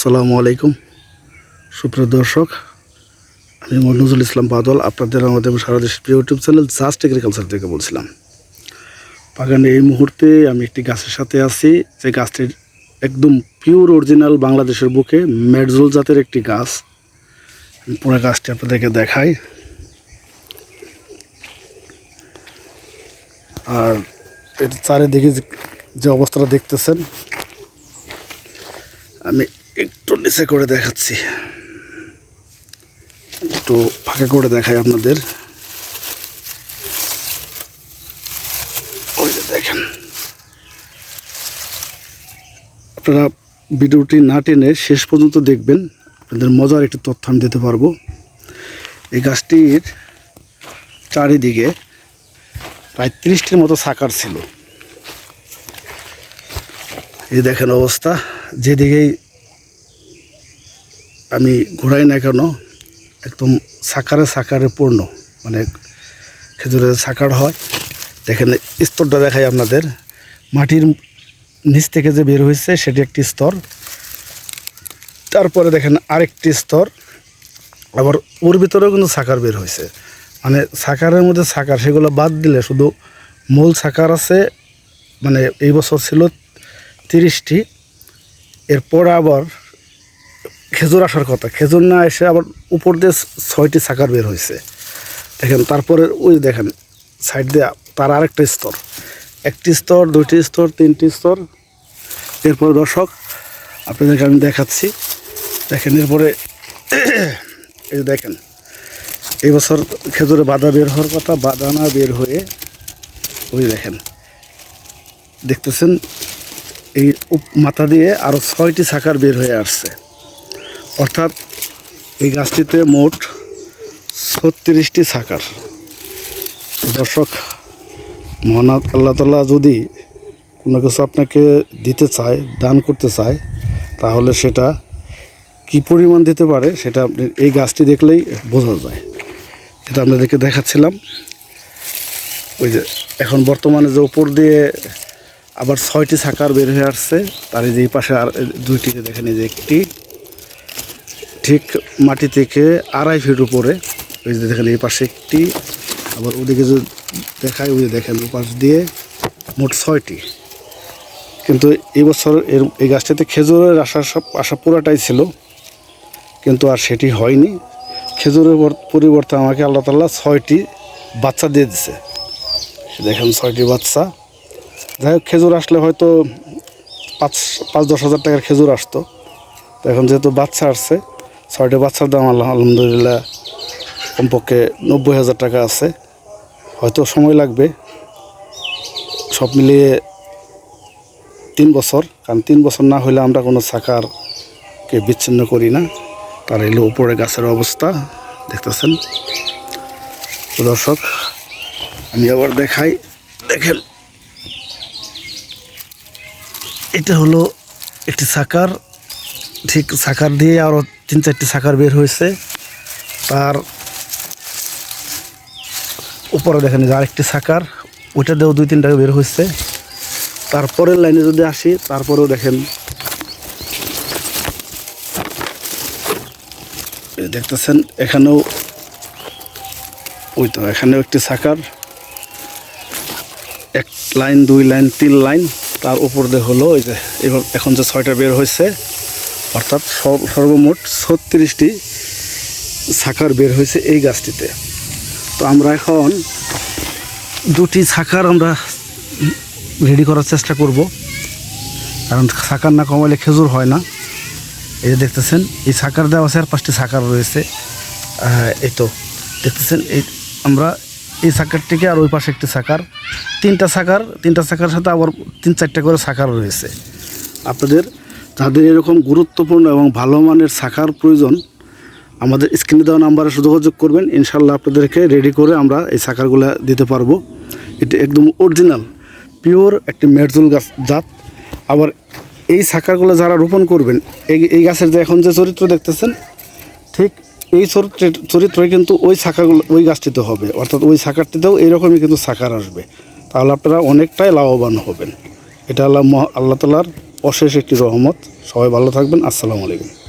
আসসালামু আলাইকুম। সুপ্রিয় দর্শক, আমি নজরুল ইসলাম বাদল, আপনাদের আমাদের সারা দেশের প্রিয় ইউটিউব চ্যানেল জাস্ট এগ্রিকালচার থেকে বলছিলাম। বাগানে এই মুহূর্তে আমি একটি গাছের সাথে আছি। যে গাছটির একদম পিওর অরিজিনাল বাংলাদেশের বুকে মেডজুল জাতের একটি গাছ। পুরো গাছটি আপনাদেরকে দেখাই। আর এর চারিদিকে যে অবস্থাটা দেখতেছেন, আমি একটু নিচে করে দেখাচ্ছি। একটু ফাঁকা করে দেখাই আপনাদের। ওই যে দেখেন। আপনারা ভিডিওটি না টেনে শেষ পর্যন্ত দেখবেন। আপনাদের মজার একটি তথ্য আমি দিতে পারব। এই গাছটির চারিদিকে প্রায় ত্রিশটির মতো সাকার ছিল। এই দেখেন অবস্থা। যেদিকেই আমি ঘোরাই না কেন, একদম সাকারে সাকারে পূর্ণ। মানে খেজুরের সাকার হয়। দেখেন, স্তরটা দেখাই আপনাদের। মাটির নিচ থেকে যে বের হয়েছে, সেটি একটি স্তর। তারপরে দেখেন, আরেকটি স্তর। আবার ওর ভিতরেও কিন্তু সাকার বের হয়েছে। মানে সাকারের মধ্যে সাকার, সেগুলো বাদ দিলে শুধু মূল সাকার আছে। মানে এই বছর ছিল তিরিশটি। এরপর আবার খেজুর আসার কথা। খেজুর না এসে আবার উপর দিয়ে ছয়টি সাকার বের হয়েছে দেখেন, তারপরে ওই দেখেন, সাইড দিয়ে তার আরেকটা স্তর। একটি স্তর, দুইটি স্তর, তিনটি স্তর। এরপর দর্শক, আপনাদেরকে আমি দেখাচ্ছি। দেখেন, এরপরে এই দেখেন, এই বছর খেজুরে বাধা বের হওয়ার কথা, বাদানা বের হয়ে ওই দেখেন, দেখতেছেন, এই মাথা দিয়ে আরও ছয়টি শাখার বের হয়ে আসছে। অর্থাৎ এই গাছটিতে মোট ছত্রিশটি শাখার দর্শক মহান আল্লাহ তাল্লাহ যদি কোনো কিছু আপনাকে দিতে চায়, দান করতে চায়, তাহলে সেটা কি পরিমাণ দিতে পারে সেটা আপনি এই গাছটি দেখলেই বোঝা যায়। এটা আপনাদেরকে দেখাচ্ছিলাম। ওই যে এখন বর্তমানে যে উপর দিয়ে আবার ছয়টি সাকার বের হয়ে আসছে, তার এই পাশে আর দুইটি যে দেখেন, এই যে একটি। ঠিক মাটি থেকে আড়াই ফিট উপরে ওই যে দেখেন এই পাশে একটি, আবার ওদিকে যে দেখায়, ওই দেখেন ওই পাশ দিয়ে মোট ছয়টি। কিন্তু এই বছর এর, এই গাছটাতে খেজুরের আশা সব, আশা পুরাটাই ছিল, কিন্তু আর সেটি হয়নি। খেজুরের পরিবর্তে আমাকে আল্লাহ তাল্লাহ ছয়টি বাচ্চা দিয়ে দিছে। দেখেন ছয়টি বাচ্চা। যাই হোক, খেজুর আসলে হয়তো পাঁচ পাঁচ দশ হাজার টাকার খেজুর আসতো। এখন যেহেতু বাচ্চা আসছে ছয়টি বাচ্চার দাম আল্লাহ আলহামদুলিল্লাহ কমপক্ষে নব্বই হাজার টাকা আছে। হয়তো সময় লাগবে। সব মিলিয়ে তিন বছর, কারণ তিন বছর না হলে আমরা কোনো সাকারকে বিচ্ছিন্ন করি না। তার এলো উপরে গাছের অবস্থা, দেখতেছেন? দর্শক, আমি আবার দেখাই। দেখেন। এটা হলো একটি সাকার ঠিক সাকার দিয়ে আরও তিন চারটি সাকার বের হয়েছে। তার উপরে দেখেন যে আরেকটি সাকার, ওইটা দিয়েও দুই তিনটা বের হয়েছে। তারপরের লাইনে যদি আসি, তারপরেও দেখেন দেখতেছেন, এখানেও ওই তো, এখানেও একটি সাকার, এক লাইন, দুই লাইন, তিন লাইন, তার উপর দিয়ে হলো ওই যে এখন যে ছয়টা বের হয়েছে অর্থাৎ সর্বমোট ছত্রিশটি শাখার বের হয়েছে এই গাছটিতে। তো আমরা এখন দুটি শাখার আমরা রেডি করার চেষ্টা করব। কারণ শাখার না কমালে খেজুর হয় না। এই যে দেখতেছেন, এই শাখার দেওয়া আছে আর পাঁচটি শাখার রয়েছে এই তো, দেখতেছেন, এই আমরা এই শাখারটিকে আর ওই পাশে একটি শাখার, তিনটা শাখার তিনটা শাখার সাথে আবার তিন চারটা করে শাখার রয়েছে। আপনাদের যাদের এরকম গুরুত্বপূর্ণ এবং ভালো মানের শাখার প্রয়োজন, আমাদের স্ক্রিনে দেওয়া নাম্বারে যোগাযোগ করবেন। ইনশাল্লাহ আপনাদেরকে রেডি করে আমরা এই শাখারগুলো দিতে পারব। এটি একদম অরিজিনাল পিওর একটি মেরজুল গাছ জাত। আবার এই শাখারগুলো যারা রোপণ করবেন, এই এই গাছের যে এখন যে চরিত্র দেখতেছেন, ঠিক এই চরিত্র, চরিত্রই কিন্তু ওই শাখাগুলো, ওই গাছটিতে হবে। অর্থাৎ ওই শাখাটিতেও এইরকমই কিন্তু শাখার আসবে। তাহলে আপনারা অনেকটাই লাভবান হবেন। এটা আল্লাহ আল্লাহ তালার অশেষ একটি রহমত। সবাই ভালো থাকবেন। আসসালামু আলাইকুম।